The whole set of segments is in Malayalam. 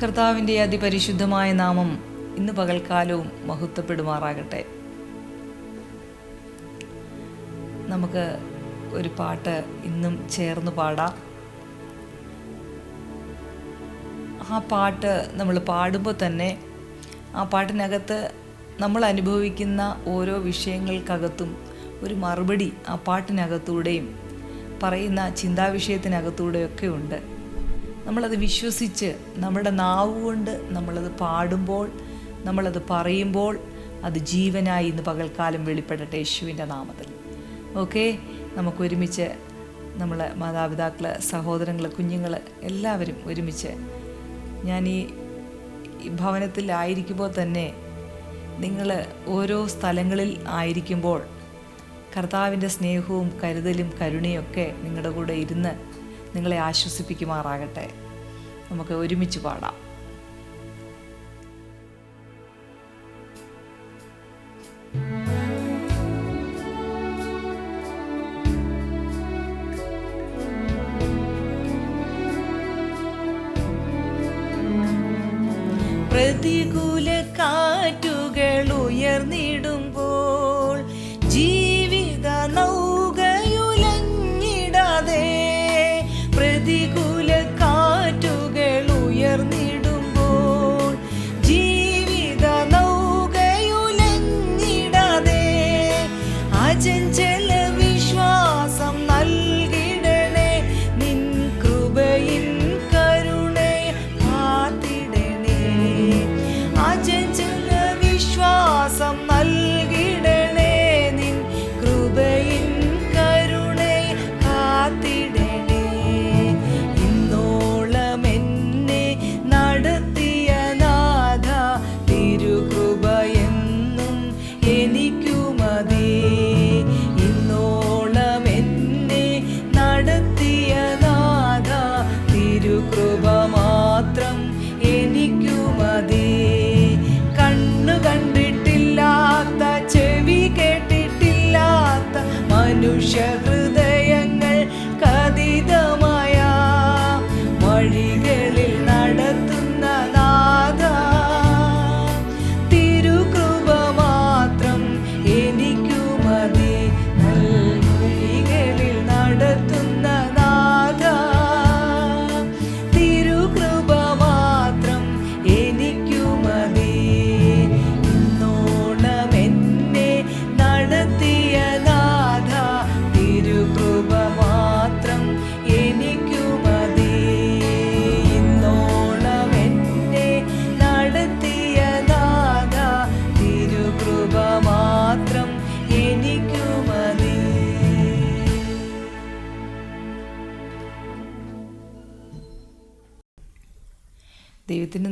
കർത്താവിന്റെ അതിപരിശുദ്ധമായ നാമം ഇന്ന് പകൽക്കാലവും മഹത്വപ്പെടുമാറാകട്ടെ. നമുക്ക് ഒരു പാട്ട് ഇന്നും ചേർന്ന് പാടാം. ആ പാട്ട് നമ്മൾ പാടുമ്പോൾ തന്നെ ആ പാട്ടിനകത്ത് നമ്മൾ അനുഭവിക്കുന്ന ഓരോ വിഷയങ്ങൾക്കകത്തും ഒരു മറുപടി ആ പാട്ടിനകത്തൂടെയും പറയുന്ന ചിന്താവിഷയത്തിനകത്തൂടെയൊക്കെ ഉണ്ട്. നമ്മളത് വിശ്വസിച്ച് നമ്മുടെ നാവ് കൊണ്ട് നമ്മളത് പാടുമ്പോൾ നമ്മളത് പറയുമ്പോൾ അത് ജീവനായി ഇന്ന് പകൽക്കാലം വെളിപ്പെടട്ടെ യേശുവിന്റെ നാമത്തിൽ. ഓക്കെ? നമുക്കൊരുമിച്ച് നമ്മൾ മാതാപിതാക്കൾ സഹോദരങ്ങൾ കുഞ്ഞുങ്ങൾ എല്ലാവരും ഒരുമിച്ച് ഞാൻ ഈ ഭവനത്തിലായിരിക്കുമ്പോൾ തന്നെ നിങ്ങൾ ഓരോ സ്ഥലങ്ങളിൽ ആയിരിക്കുമ്പോൾ കർത്താവിന്റെ സ്നേഹവും കരുതലും കരുണയൊക്കെ നിങ്ങളുടെ കൂടെ ഇരുന്ന് നിങ്ങളെ ആശ്വസിപ്പിക്കുമാറാകട്ടെ. നമുക്ക് ഒരുമിച്ച് പാടാം. പ്രതികൂല കാറ്റുകൾ ഉയർന്നിടുമ്പോൾ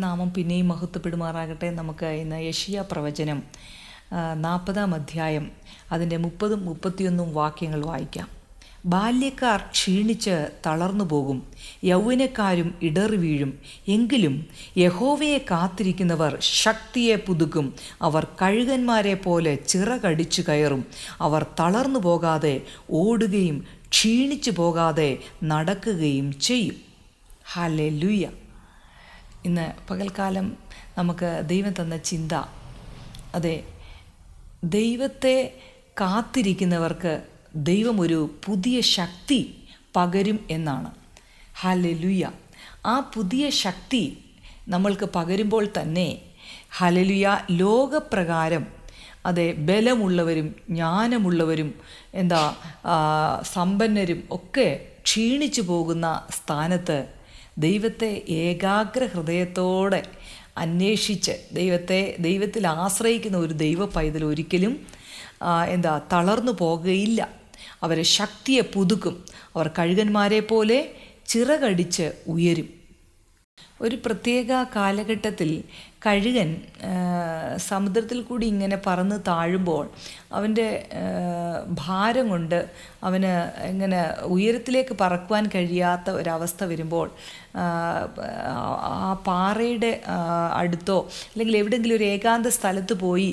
നാമം പിന്നെയും മഹത്വപ്പെടുമാറാകട്ടെ നമുക്ക് ഇന്ന് യഷിയ പ്രവചനം നാൽപ്പതാം അധ്യായം. അതിന്റെ മുപ്പതും മുപ്പത്തിയൊന്നും വാക്യങ്ങൾ വായിക്കാം. ബാല്യക്കാർ ക്ഷീണിച്ച് തളർന്നു പോകും. യൗവനക്കാരും ഇടറി വീഴും. എങ്കിലും യഹോവയെ കാത്തിരിക്കുന്നവർ ശക്തിയെ പുതുക്കും. അവർ കഴുകന്മാരെ പോലെ ചിറകടിച്ചു കയറും. അവർ തളർന്നു പോകാതെ ഓടുകയും ക്ഷീണിച്ചു പോകാതെ നടക്കുകയും ചെയ്യും. ഹാലെ ഇന്ന് പകൽക്കാലം നമുക്ക് ദൈവം തന്ന ചിന്ത. അതെ ദൈവത്തെ കാത്തിരിക്കുന്നവർക്ക് ദൈവം ഒരു പുതിയ ശക്തി പകരും എന്നാണ്. ഹലലുയ ആ പുതിയ ശക്തി നമ്മൾക്ക് പകരുമ്പോൾ തന്നെ ഹലലുയ ലോകപ്രകാരം അതെ ബലമുള്ളവരും ജ്ഞാനമുള്ളവരും എന്താ സമ്പന്നരും ഒക്കെ ക്ഷീണിച്ചു പോകുന്ന സ്ഥാനത്ത് ദൈവത്തെ ഏകാഗ്ര ഹൃദയത്തോടെ അന്വേഷിച്ച് ദൈവത്തെ ദൈവത്തിൽ ആശ്രയിക്കുന്ന ഒരു ദൈവ പൈതൽ ഒരിക്കലും എന്താ തളർന്നു പോകുകയില്ല. അവരെ ശക്തിയെ പുതുക്കും. അവർ കഴുകന്മാരെ പോലെ ചിറകടിച്ച് ഉയരും. ഒരു പ്രത്യേക കാലഘട്ടത്തിൽ കഴുകൻ സമുദ്രത്തിൽ കൂടി ഇങ്ങനെ പറന്ന് താഴുമ്പോൾ അവന്റെ ഭാരം കൊണ്ട് അവന് ഇങ്ങനെ ഉയരത്തിലേക്ക് പറക്കുവാൻ കഴിയാത്ത ഒരവസ്ഥ വരുമ്പോൾ ആ പാറയുടെ അടുത്തോ അല്ലെങ്കിൽ എവിടെയെങ്കിലും ഒരു ഏകാന്ത സ്ഥലത്ത് പോയി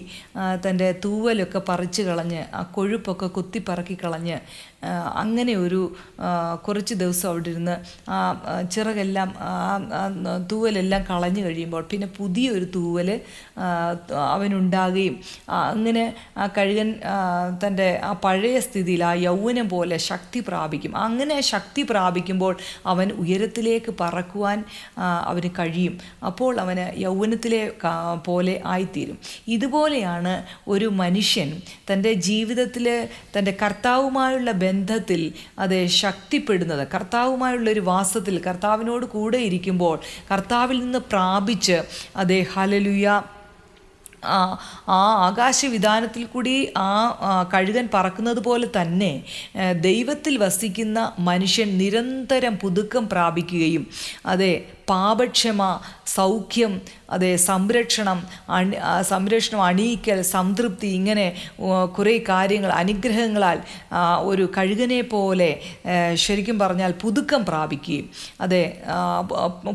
തന്റെ തൂവലൊക്കെ പറിച്ച് കളഞ്ഞ് ആ കൊഴുപ്പൊക്കെ കുത്തിപ്പറക്കി കളഞ്ഞ് അങ്ങനെ ഒരു കുറച്ച് ദിവസം അവിടെ ഇരുന്ന് ആ ചിറകെല്ലാം ആ തൂവലെല്ലാം കളഞ്ഞു കഴിയുമ്പോൾ പിന്നെ പുതിയൊരു തൂവൽ അവനുണ്ടാകുകയും അങ്ങനെ ആ കഴുകൻ തന്റെ ആ പഴയ സ്ഥിതിയിൽ ആ യൗവനം പോലെ ശക്തി പ്രാപിക്കും. അങ്ങനെ ശക്തി പ്രാപിക്കുമ്പോൾ അവൻ ഉയരത്തിലേക്ക് പറക്കുവാൻ അവന് കഴിയും. അപ്പോൾ അവന് യൗവനത്തിലെ പോലെ ആയിത്തീരും. ഇതുപോലെയാണ് ഒരു മനുഷ്യൻ തന്റെ ജീവിതത്തിൽ തന്റെ കർത്താവുമായുള്ള ബന്ധത്തിൽ അത് ശക്തിപ്പെടുന്നത്. കർത്താവുമായുള്ള ഒരു വാസത്തിൽ കർത്താവിനോട് കൂടെ ഇരിക്കുമ്പോൾ കർത്താവിൽ നിന്ന് പ്രാപിച്ച് അതേ ഹലലുയ. ആ ആകാശവിധാനത്തിൽ കൂടി ആ കഴുകൻ പറക്കുന്നത് പോലെ തന്നെ ദൈവത്തിൽ വസിക്കുന്ന മനുഷ്യൻ നിരന്തരം പുതുക്കം പ്രാപിക്കുകയും അതെ പാപക്ഷമ സൗഖ്യം അതെ സംരക്ഷണം അണി സംരക്ഷണം അണിയിക്കൽ സംതൃപ്തി ഇങ്ങനെ കുറേ കാര്യങ്ങൾ അനുഗ്രഹങ്ങളാൽ ഒരു കഴുകനെ പോലെ ശരിക്കും പറഞ്ഞാൽ പുതുക്കം പ്രാപിക്കുകയും അതെ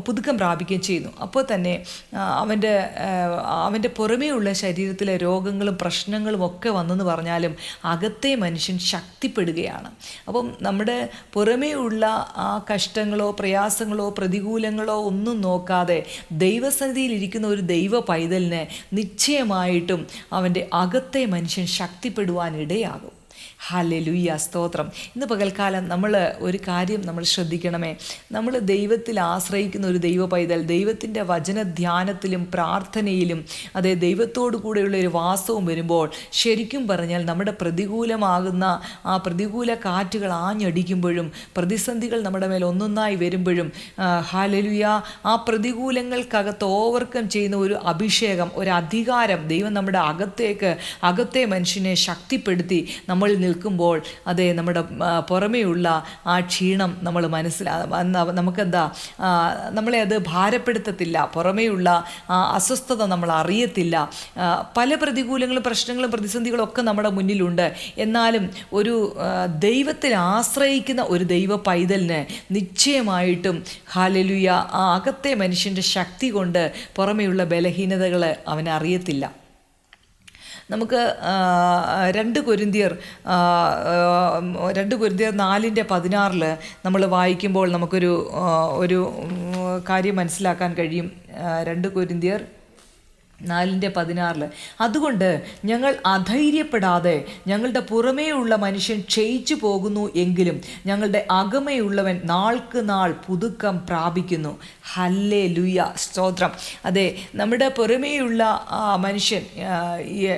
പുതുക്കം പ്രാപിക്കുകയും ചെയ്യുന്നു. അപ്പോൾ തന്നെ അവന്റെ അവന്റെ പുറമേയുള്ള ശരീരത്തിലെ രോഗങ്ങളും പ്രശ്നങ്ങളും ഒക്കെ വന്നെന്ന് പറഞ്ഞാലും അകത്തെ മനുഷ്യൻ ശക്തിപ്പെടുകയാണ്. അപ്പം നമ്മുടെ പുറമേ ഉള്ള ആ കഷ്ടങ്ങളോ പ്രയാസങ്ങളോ പ്രതികൂലങ്ങളോ ഒന്നും നോക്കാതെ ദൈവസന്നിധിയിൽ ഇരിക്കുന്ന ഒരു ദൈവ പൈതലിന് നിശ്ചയമായിട്ടും അവന്റെ അകത്തെ മനുഷ്യൻ ശക്തിപ്പെടുവാനിടയാകും ഹലലുയ്യ സ്തോത്രം. ഇന്ന് പകൽക്കാലം നമ്മൾ ഒരു കാര്യം നമ്മൾ ശ്രദ്ധിക്കണമേ. നമ്മൾ ദൈവത്തിൽ ആശ്രയിക്കുന്ന ഒരു ദൈവ പൈതൽ ദൈവത്തിന്റെ വചനധ്യാനത്തിലും പ്രാർത്ഥനയിലും അതേ ദൈവത്തോടു കൂടെയുള്ള ഒരു വാസവും വരുമ്പോൾ ശരിക്കും പറഞ്ഞാൽ നമ്മുടെ പ്രതികൂലമാകുന്ന ആ പ്രതികൂല കാറ്റുകൾ ആഞ്ഞടിക്കുമ്പോഴും പ്രതിസന്ധികൾ നമ്മുടെ മേൽ ഒന്നൊന്നായി വരുമ്പോഴും ഹാലലുയ ആ പ്രതികൂലങ്ങൾക്കകത്ത് ഓവർകം ചെയ്യുന്ന ഒരു അഭിഷേകം ഒരു അധികാരം ദൈവം നമ്മുടെ അകത്തേക്ക് അകത്തെ മനുഷ്യനെ ശക്തിപ്പെടുത്തി നമ്മളിൽ നിൽക്കുമ്പോൾ അതെ നമ്മുടെ പുറമേയുള്ള ആ ക്ഷീണം നമ്മൾ മനസ്സിലാ നമുക്കെന്താ നമ്മളെ അത് ഭാരപ്പെടുത്തത്തില്ല. പുറമേയുള്ള ആ അസ്വസ്ഥത നമ്മൾ അറിയത്തില്ല. പല പ്രതികൂലങ്ങളും പ്രശ്നങ്ങളും പ്രതിസന്ധികളും ഒക്കെ നമ്മുടെ മുന്നിലുണ്ട്. എന്നാലും ഒരു ദൈവത്തിൽ ആശ്രയിക്കുന്ന ഒരു ദൈവ പൈതലിന് നിശ്ചയമായിട്ടും ഹാലലുയ ആ അകത്തെ മനുഷ്യന്റെ ശക്തി കൊണ്ട് പുറമേയുള്ള ബലഹീനതകൾ അവനറിയത്തില്ല. നമുക്ക് രണ്ട് കൊരിന്തിയർ രണ്ട് കൊരിന്തിയർ നാലിന്റെ പതിനാറിൽ നമ്മൾ വായിക്കുമ്പോൾ നമുക്കൊരു ഒരു കാര്യം മനസ്സിലാക്കാൻ കഴിയും. രണ്ട് കൊരിന്തിയർ നാലിന്റെ പതിനാറിൽ അതുകൊണ്ട് ഞങ്ങൾ അധൈര്യപ്പെടാതെ ഞങ്ങളുടെ പുറമേയുള്ള മനുഷ്യൻ ക്ഷയിച്ചു പോകുന്നു എങ്കിലും ഞങ്ങളുടെ അകമയുള്ളവൻ നാൾക്ക് നാൾ പുതുക്കം പ്രാപിക്കുന്നു. ഹല്ലേ ലുയ സ്തോത്രം. അതെ നമ്മുടെ പുറമേയുള്ള മനുഷ്യൻ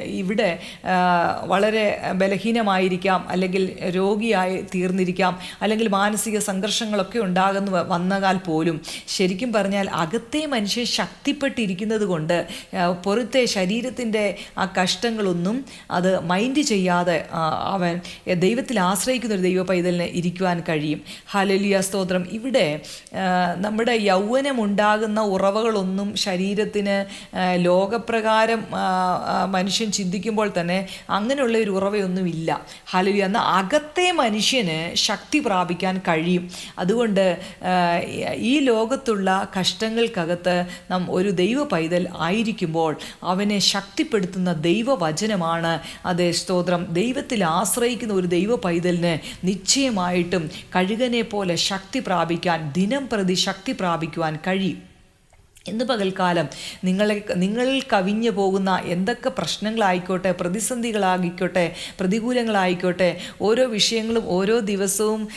ഇവിടെ വളരെ ബലഹീനമായിരിക്കാം അല്ലെങ്കിൽ രോഗിയായി തീർന്നിരിക്കാം അല്ലെങ്കിൽ മാനസിക സംഘർഷങ്ങളൊക്കെ ഉണ്ടാകുന്ന വന്നാൽ പോലും. ശരിക്കും പറഞ്ഞാൽ അകത്തെ മനുഷ്യൻ ശക്തിപ്പെട്ടിരിക്കുന്നത് കൊണ്ട് പുറത്തെ ശരീരത്തിന്റെ ആ കഷ്ടങ്ങളൊന്നും അത് മൈൻഡ് ചെയ്യാതെ അവൻ ദൈവത്തിൽ ആശ്രയിക്കുന്ന ഒരു ദൈവ പൈതലിന് ഇരിക്കുവാൻ കഴിയും. ഹലലിയ സ്തോത്രം. ഇവിടെ നമ്മുടെ യൗവനമുണ്ടാകുന്ന ഉറവകളൊന്നും ശരീരത്തിന് ലോകപ്രകാരം മനുഷ്യൻ ചിന്തിക്കുമ്പോൾ തന്നെ അങ്ങനെയുള്ള ഒരു ഉറവയൊന്നുമില്ല. ഹലലിയ എന്ന അകത്തെ മനുഷ്യന് ശക്തി പ്രാപിക്കാൻ കഴിയും. അതുകൊണ്ട് ഈ ലോകത്തുള്ള കഷ്ടങ്ങൾക്കകത്ത് നാം ഒരു ദൈവ പൈതൽ ആയിരിക്കുമ്പോൾ ചെയ്യുമ്പോൾ അവനെ ശക്തിപ്പെടുത്തുന്ന ദൈവവചനമാണ്. അതേ സ്തോത്രം. ദൈവത്തിൽ ആശ്രയിക്കുന്ന ഒരു ദൈവ പൈതലിന് നിശ്ചയമായിട്ടും കഴുകനെ പോലെ ശക്തി പ്രാപിക്കാൻ ദിനം പ്രതി ശക്തി പ്രാപിക്കുവാൻ കഴിയും. ഇന്ന് പകൽക്കാലം നിങ്ങളെ നിങ്ങളിൽ കവിഞ്ഞു പോകുന്ന എന്തൊക്കെ പ്രശ്നങ്ങളായിക്കോട്ടെ പ്രതിസന്ധികളായിക്കോട്ടെ പ്രതികൂലങ്ങളായിക്കോട്ടെ ഓരോ വിഷയങ്ങളും ഓരോ ദിവസവും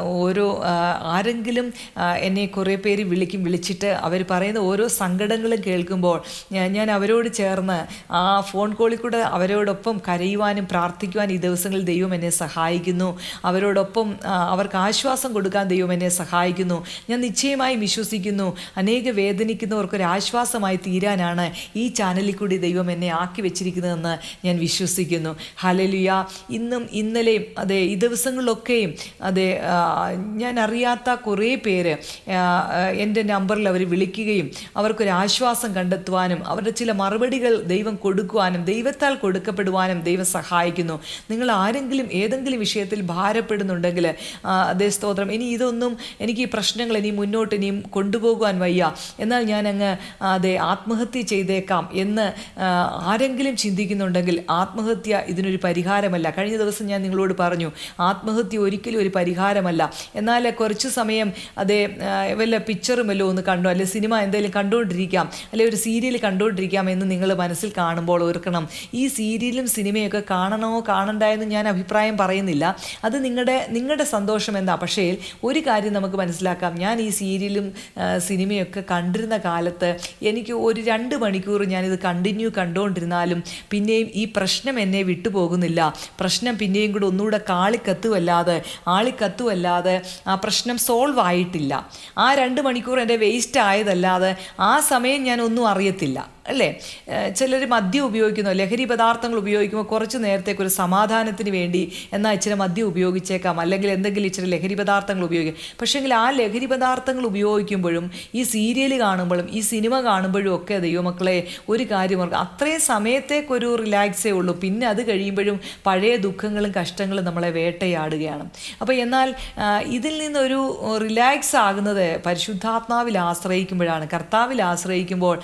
ഓരോ ആരെങ്കിലും എന്നെ കുറേ പേര് വിളിക്കും വിളിച്ചിട്ട് അവർ പറയുന്ന ഓരോ സങ്കടങ്ങളും കേൾക്കുമ്പോൾ ഞാൻ അവരോട് ചേർന്ന് ആ ഫോൺ കോളിൽ കൂടെ അവരോടൊപ്പം കരയുവാനും പ്രാർത്ഥിക്കുവാനും ഈ ദിവസങ്ങളിൽ ദൈവം എന്നെ സഹായിക്കുന്നു. അവരോടൊപ്പം അവർക്ക് ആശ്വാസം കൊടുക്കാൻ ദൈവം എന്നെ സഹായിക്കുന്നു. ഞാൻ നിശ്ചയമായും വിശ്വസിക്കുന്നു. അനേക വേദന വേദനിക്കുന്നവർക്ക് ഒരു ആശ്വാസമായി തീരാനാണ് ഈ ചാനലിൽ കൂടി ദൈവം എന്നെ ആക്കി വെച്ചിരിക്കുന്നതെന്ന് ഞാൻ വിശ്വസിക്കുന്നു. ഹലലിയ ഇന്നും ഇന്നലെയും അതെ ഈ ദിവസങ്ങളിലൊക്കെയും അതെ ഞാൻ അറിയാത്ത കുറേ പേര് എന്റെ നമ്പറിൽ അവർ വിളിക്കുകയും അവർക്കൊരു ആശ്വാസം കണ്ടെത്തുവാനും അവരുടെ ചില മറുപടികൾ ദൈവം കൊടുക്കുവാനും ദൈവത്താൽ കൊടുക്കപ്പെടുവാനും ദൈവം സഹായിക്കുന്നു. നിങ്ങൾ ആരെങ്കിലും ഏതെങ്കിലും വിഷയത്തിൽ ഭാരപ്പെടുന്നുണ്ടെങ്കിൽ അതേ സ്തോത്രം. ഇനി ഇതൊന്നും എനിക്ക് ഈ പ്രശ്നങ്ങൾ ഇനി മുന്നോട്ട് ഇനിയും കൊണ്ടുപോകുവാൻ വയ്യ. എന്നാൽ ഞാൻ അങ്ങ് അതെ ആത്മഹത്യ ചെയ്തേക്കാം എന്ന് ആരെങ്കിലും ചിന്തിക്കുന്നുണ്ടെങ്കിൽ ആത്മഹത്യ ഇതിനൊരു പരിഹാരമല്ല. കഴിഞ്ഞ ദിവസം ഞാൻ നിങ്ങളോട് പറഞ്ഞു ആത്മഹത്യ ഒരിക്കലും ഒരു പരിഹാരമല്ല. എന്നാൽ കുറച്ച് സമയം അതെ വല്ല പിക്ചറും വല്ലതും ഒന്ന് കണ്ടു? അല്ലെ സിനിമ എന്തെങ്കിലും കണ്ടുകൊണ്ടിരിക്കാം അല്ലെ ഒരു സീരിയൽ കണ്ടുകൊണ്ടിരിക്കാം എന്ന് നിങ്ങൾ മനസ്സിൽ കാണുമ്പോൾ ഓർക്കണം. ഈ സീരിയലും സിനിമയൊക്കെ കാണണോ കാണണ്ട എന്ന് ഞാൻ അഭിപ്രായം പറയുന്നില്ല. അത് നിങ്ങളുടെ നിങ്ങളുടെ സന്തോഷം എന്താ? പക്ഷേ ഒരു കാര്യം നമുക്ക് മനസ്സിലാക്കാം. ഞാൻ ഈ സീരിയലും സിനിമയൊക്കെ കണ്ടിരുന്ന കാലത്ത് എനിക്ക് ഒരു രണ്ട് മണിക്കൂർ ഞാനിത് കണ്ടിന്യൂ കണ്ടുകൊണ്ടിരുന്നാലും പിന്നെയും ഈ പ്രശ്നം എന്നെ വിട്ടുപോകുന്നില്ല. പ്രശ്നം പിന്നെയും കൂടെ ഒന്നുകൂടെ കാളിക്കത്തുമല്ലാതെ ആളിക്കത്തുമല്ലാതെ ആ പ്രശ്നം സോൾവ് ആയിട്ടില്ല. ആ രണ്ട് മണിക്കൂർ എന്റെ വേസ്റ്റ് ആയതല്ലാതെ ആ സമയം ഞാൻ ഒന്നും അറിയത്തില്ല. അല്ലേ? ചിലർ മദ്യം ഉപയോഗിക്കുന്നു ലഹരി പദാർത്ഥങ്ങൾ ഉപയോഗിക്കുമ്പോൾ കുറച്ച് നേരത്തേക്ക് ഒരു സമാധാനത്തിന് വേണ്ടി എന്നാൽ ഇച്ചിരി മദ്യം ഉപയോഗിച്ചേക്കാം. അല്ലെങ്കിൽ എന്തെങ്കിലും ഇച്ചിരി ലഹരി പദാർത്ഥങ്ങൾ ഉപയോഗിക്കാം. പക്ഷേങ്കിൽ ആ ലഹരി പദാർത്ഥങ്ങൾ ഉപയോഗിക്കുമ്പോഴും ഈ സീരിയൽ കാണുമ്പോഴും ഈ സിനിമ കാണുമ്പോഴും ഒക്കെ ദൈവമക്കളെ ഒരു കാര്യം ഓർക്കുക അത്രയും സമയത്തേക്കൊരു റിലാക്സേ ഉള്ളൂ. പിന്നെ അത് കഴിയുമ്പോഴും പഴയ ദുഃഖങ്ങളും കഷ്ടങ്ങളും നമ്മളെ വേട്ടയാടുകയാണ്. അപ്പോൾ എന്നാൽ ഇതിൽ നിന്നൊരു റിലാക്സ് ആകുന്നത് പരിശുദ്ധാത്മാവിൽ ആശ്രയിക്കുമ്പോഴാണ്. കർത്താവിൽ ആശ്രയിക്കുമ്പോൾ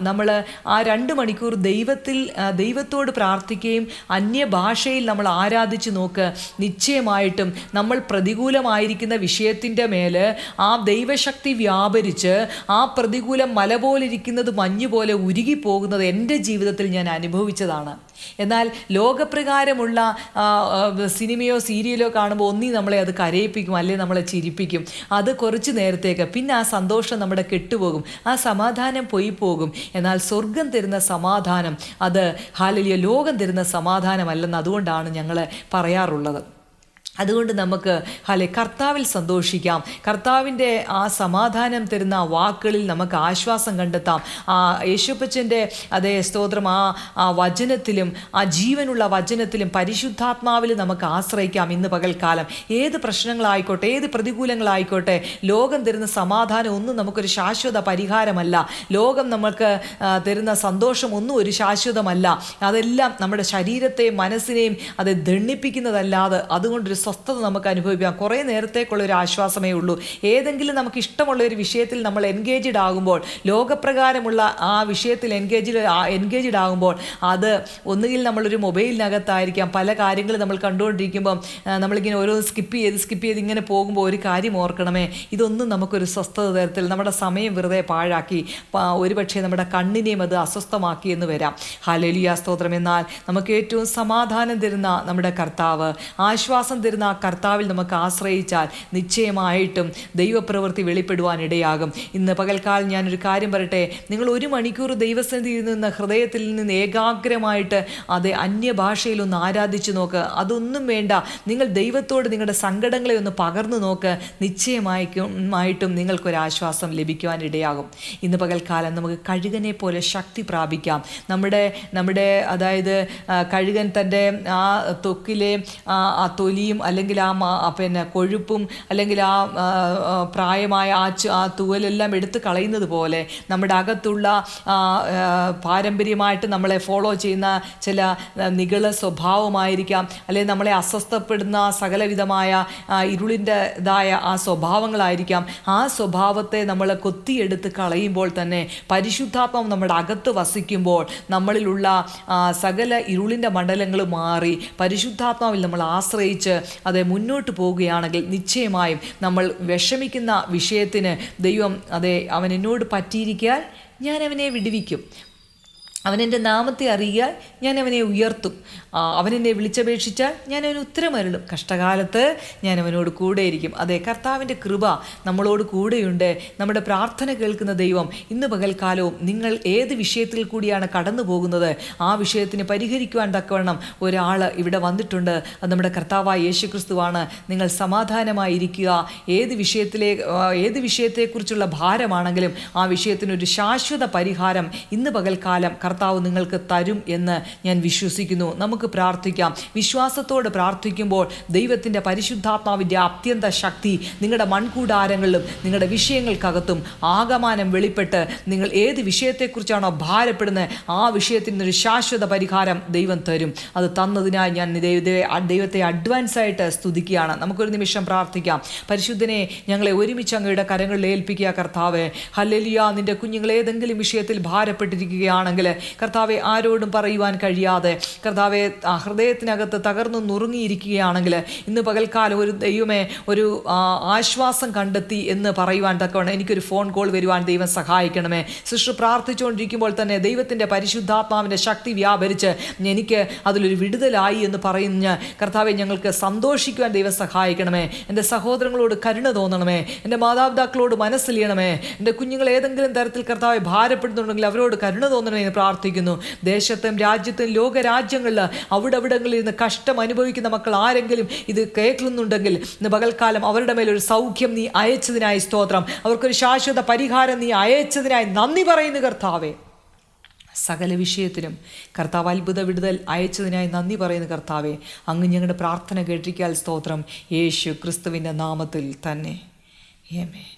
നമ്മൾ ആ രണ്ട് മണിക്കൂർ ദൈവത്തിൽ ദൈവത്തോട് പ്രാർത്ഥിക്കുകയും അന്യഭാഷയിൽ നമ്മൾ ആരാധിച്ച് നോക്ക്. നിശ്ചയമായിട്ടും നമ്മൾ പ്രതികൂലമായിരിക്കുന്ന വിഷയത്തിന്റെ മേൽ ആ ദൈവശക്തി വ്യാപരിച്ച് ആ പ്രതികൂലം മല പോലെ ഇരിക്കുന്നത് മഞ്ഞ് പോലെ ഉരുകിപ്പോകുന്നത് എന്റെ ജീവിതത്തിൽ ഞാൻ അനുഭവിച്ചതാണ്. എന്നാൽ ലോകപ്രകാരമുള്ള സിനിമയോ സീരിയലോ കാണുമ്പോൾ ഒന്നീ നമ്മളെ അത് കരയിപ്പിക്കും അല്ലെങ്കിൽ നമ്മളെ ചിരിപ്പിക്കും. അത് കുറച്ച് നേരത്തേക്ക് പിന്നെ ആ സന്തോഷം നമ്മുടെ കെട്ടുപോകും ആ സമാധാനം പോയി പോകും എന്നാൽ സ്വർഗം തരുന്ന സമാധാനം അത് ഹാലലിയ ലോകം തരുന്ന സമാധാനമല്ലെന്ന് അതുകൊണ്ടാണ് ഞങ്ങൾ പറയാറുള്ളത്. അതുകൊണ്ട് നമുക്ക് ഹലെ കർത്താവിൽ സന്തോഷിക്കാം. കർത്താവിന്റെ ആ സമാധാനം തരുന്ന ആ വാക്കുകളിൽ നമുക്ക് ആശ്വാസം കണ്ടെത്താം. ആ യേശുപ്പച്ചന്റെ അതേ സ്തോത്രം ആ ആ വചനത്തിലും ആ ജീവനുള്ള വചനത്തിലും പരിശുദ്ധാത്മാവിൽ നമുക്ക് ആശ്രയിക്കാം ഇന്ന് പകൽക്കാലം. ഏത് പ്രശ്നങ്ങളായിക്കോട്ടെ ഏത് പ്രതികൂലങ്ങളായിക്കോട്ടെ ലോകം തരുന്ന സമാധാനം ഒന്നും നമുക്കൊരു ശാശ്വത പരിഹാരമല്ല. ലോകം നമുക്ക് തരുന്ന സന്തോഷം ഒന്നും ഒരു ശാശ്വതമല്ല. അതെല്ലാം നമ്മുടെ ശരീരത്തെയും മനസ്സിനെയും അത് ദണ്ണിപ്പിക്കുന്നതല്ലാതെ അതുകൊണ്ടൊരു സ്വസ്ഥത നമുക്ക് അനുഭവിക്കാം. കുറേ നേരത്തേക്കുള്ള ഒരു ആശ്വാസമേ ഉള്ളൂ. ഏതെങ്കിലും നമുക്ക് ഇഷ്ടമുള്ള ഒരു വിഷയത്തിൽ നമ്മൾ എൻഗേജ്ഡ് ആകുമ്പോൾ ലോകപ്രകാരമുള്ള ആ വിഷയത്തിൽ എൻഗേജ്ഡ് എൻഗേജ്ഡ് ആകുമ്പോൾ അത് ഒന്നുകിൽ നമ്മളൊരു മൊബൈലിനകത്തായിരിക്കാം. പല കാര്യങ്ങൾ നമ്മൾ കണ്ടുകൊണ്ടിരിക്കുമ്പം നമ്മളിങ്ങനെ ഓരോ സ്കിപ്പ് ചെയ്ത് സ്കിപ്പ് ചെയ്ത് ഇങ്ങനെ പോകുമ്പോൾ ഒരു കാര്യം ഓർക്കണമേ. ഇതൊന്നും നമുക്കൊരു സ്വസ്ഥത തരത്തിൽ നമ്മുടെ സമയം വെറുതെ പാഴാക്കി ഒരുപക്ഷെ നമ്മുടെ കണ്ണിനെയും അത് അസ്വസ്ഥമാക്കി എന്ന് വരാം. ഹലലിയ സ്തോത്രം. എന്നാൽ നമുക്ക് ഏറ്റവും സമാധാനം തരുന്ന നമ്മുടെ കർത്താവ് ആശ്വാസം തരുന്ന ആ കർത്താവിൽ നമുക്ക് ആശ്രയിച്ചാൽ നിശ്ചയമായിട്ടും ദൈവപ്രവൃത്തി വെളിപ്പെടുവാൻ ഇടയാകും ഇന്ന് പകൽക്കാലം ഞാനൊരു കാര്യം പറയട്ടെ. നിങ്ങൾ ഒരു മണിക്കൂർ ദൈവസന്നിധിയിൽ നിന്ന് ഹൃദയത്തിൽ നിന്ന് ഏകാഗ്രമായിട്ട് അത് അന്യഭാഷയിലൊന്ന് ആരാധിച്ചു നോക്ക്. അതൊന്നും വേണ്ട. നിങ്ങൾ ദൈവത്തോട് നിങ്ങളുടെ സങ്കടങ്ങളെ ഒന്ന് പകർന്നു നോക്ക്. നിശ്ചയമായിട്ടും നിങ്ങൾക്കൊരാശ്വാസം ലഭിക്കുവാൻ ഇടയാകും ഇന്ന് പകൽക്കാലം നമുക്ക് കഴുകനെ പോലെ ശക്തി പ്രാപിക്കാം. നമ്മുടെ നമ്മുടെ അതായത് കഴുകൻ തന്റെ ആ തൊക്കിലെ ആ ആ തൊലിയും അല്ലെങ്കിൽ ആ പിന്നെ കൊഴുപ്പും അല്ലെങ്കിൽ ആ പ്രായമായ ആ ആ തൂവലെല്ലാം എടുത്ത് കളയുന്നത് പോലെ നമ്മുടെ അകത്തുള്ള പാരമ്പര്യമായിട്ട് നമ്മളെ ഫോളോ ചെയ്യുന്ന ചില നികള സ്വഭാവമായിരിക്കാം. അല്ലെങ്കിൽ നമ്മളെ അസ്വസ്ഥപ്പെടുന്ന സകലവിധമായ ഇരുളിന്റെതായ ആ സ്വഭാവങ്ങളായിരിക്കാം. ആ സ്വഭാവത്തെ നമ്മൾ കൊത്തിയെടുത്ത് കളയുമ്പോൾ തന്നെ പരിശുദ്ധാത്മം നമ്മുടെ അകത്ത് വസിക്കുമ്പോൾ നമ്മളിലുള്ള സകല ഇരുളിന്റെ മണ്ഡലങ്ങൾ മാറി പരിശുദ്ധാത്മാവിൽ നമ്മൾ ആശ്രയിച്ച് അത് മുന്നോട്ട് പോവുകയാണെങ്കിൽ നിശ്ചയമായും നമ്മൾ വിഷമിക്കുന്ന വിഷയത്തിന് ദൈവം അതെ അവൻ എന്നോട് പറ്റിയിരിക്കാൻ ഞാൻ അവനെ വിടുവിക്കും. അവൻ എന്റെ നാമത്തെ അറിയാൻ ഞാൻ അവനെ ഉയർത്തും. അവൻ എന്നെ വിളിച്ചപേക്ഷിച്ചാൽ ഞാൻ അവന് ഉത്തരമരുളും കഷ്ടകാലത്ത് ഞാൻ അവനോട് കൂടെയിരിക്കും. അതെ കർത്താവിന്റെ കൃപ നമ്മളോട് കൂടെയുണ്ട്. നമ്മുടെ പ്രാർത്ഥന കേൾക്കുന്ന ദൈവം ഇന്ന് പകൽക്കാലവും നിങ്ങൾ ഏത് വിഷയത്തിൽ കൂടിയാണ് കടന്നു പോകുന്നത് ആ വിഷയത്തിന് പരിഹരിക്കുവാൻ തക്കവണ്ണം ഒരാൾ ഇവിടെ വന്നിട്ടുണ്ട്. അത് നമ്മുടെ കർത്താവായ യേശു ക്രിസ്തുവാണ് നിങ്ങൾ സമാധാനമായിരിക്കുക. ഏത് വിഷയത്തിലെ ഏത് വിഷയത്തെക്കുറിച്ചുള്ള ഭാരമാണെങ്കിലും ആ വിഷയത്തിനൊരു ശാശ്വത പരിഹാരം ഇന്ന് പകൽക്കാലം കർത്താവ് നിങ്ങൾക്ക് തരും എന്ന് ഞാൻ വിശ്വസിക്കുന്നു. നമുക്ക് പ്രാർത്ഥിക്കാം. വിശ്വാസത്തോടെ പ്രാർത്ഥിക്കുമ്പോൾ ദൈവത്തിന്റെ പരിശുദ്ധാത്മാവിന്റെ അത്യന്ത ശക്തി നിങ്ങളുടെ മൺകൂടാരങ്ങളിലും നിങ്ങളുടെ വിഷയങ്ങൾക്കകത്തും ആകമാനം വെളിപ്പെട്ട് നിങ്ങൾ ഏത് വിഷയത്തെക്കുറിച്ചാണോ ഭാരപ്പെടുന്നത് ആ വിഷയത്തിന് ഒരു ശാശ്വത പരിഹാരം ദൈവം തരും. അത് തന്നതിനായി ഞാൻ ദൈവത്തെ ദൈവത്തെ അഡ്വാൻസ് ആയിട്ട് സ്തുതിക്കുകയാണ്. നമുക്കൊരു നിമിഷം പ്രാർത്ഥിക്കാം. പരിശുദ്ധനെ ഞങ്ങളെ ഒരുമിച്ച് അങ്ങയുടെ കരങ്ങളിൽ ഏൽപ്പിക്കുക കർത്താവെ. ഹല്ലലിയ. നിന്റെ കുഞ്ഞുങ്ങൾ ഏതെങ്കിലും വിഷയത്തിൽ ഭാരപ്പെട്ടിരിക്കുകയാണെങ്കിൽ കർത്താവെ ആരോടും പറയുവാൻ കഴിയാതെ. കർത്താവെ ഹൃദയത്തിനകത്ത് തകർന്നു നുറുങ്ങിയിരിക്കുകയാണെങ്കിൽ ഇന്ന് പകൽക്കാലം ഒരു ദൈവമേ ഒരു ആശ്വാസം കണ്ടെത്തി എന്ന് പറയുവാൻ തക്കവണ്ണം എനിക്കൊരു ഫോൺ കോൾ വരുവാൻ ദൈവം സഹായിക്കണമേ. സിസ്റ്റർ പ്രാർത്ഥിച്ചുകൊണ്ടിരിക്കുമ്പോൾ തന്നെ ദൈവത്തിന്റെ പരിശുദ്ധാത്മാവിന്റെ ശക്തി വ്യാപരിച്ച് എനിക്ക് അതിലൊരു വിടുതലായി എന്ന് പറയുന്ന കർത്താവെ ഞങ്ങൾക്ക് സന്തോഷിക്കുവാൻ ദൈവം സഹായിക്കണമേ. എന്റെ സഹോദരങ്ങളോട് കരുണ തോന്നണമേ. എന്റെ മാതാപിതാക്കളോട് മനസ്സിലിയണമേ. എന്റെ കുഞ്ഞുങ്ങൾ ഏതെങ്കിലും തരത്തിൽ കർത്താവെ ഭാരപ്പെടുന്നുണ്ടെങ്കിൽ അവരോട് കരുണ തോന്നണമേ എന്ന് പ്രാർത്ഥിക്കുന്നു. ദേശത്തും രാജ്യത്തും ലോകരാജ്യങ്ങളിൽ അവിടെ അവിടങ്ങളിൽ നിന്ന് കഷ്ടം അനുഭവിക്കുന്ന മക്കൾ ആരെങ്കിലും ഇത് കേൾക്കുന്നുണ്ടെങ്കിൽ ഇന്ന് പകൽക്കാലം അവരുടെ മേലൊരു സൗഖ്യം നീ അയച്ചതിനായി സ്തോത്രം. അവർക്കൊരു ശാശ്വത പരിഹാരം നീ അയച്ചതിനായി നന്ദി പറയുന്നു കർത്താവേ. സകല വിഷയത്തിനും കർത്താവ് അത്ഭുത വിടുതൽ അയച്ചതിനായി നന്ദി പറയുന്ന കർത്താവെ. അങ്ങ് ഞങ്ങളുടെ പ്രാർത്ഥന കേട്ടിരിക്കാൽ സ്തോത്രം. യേശു ക്രിസ്തുവിന്റെ നാമത്തിൽ തന്നെ. ഏമേ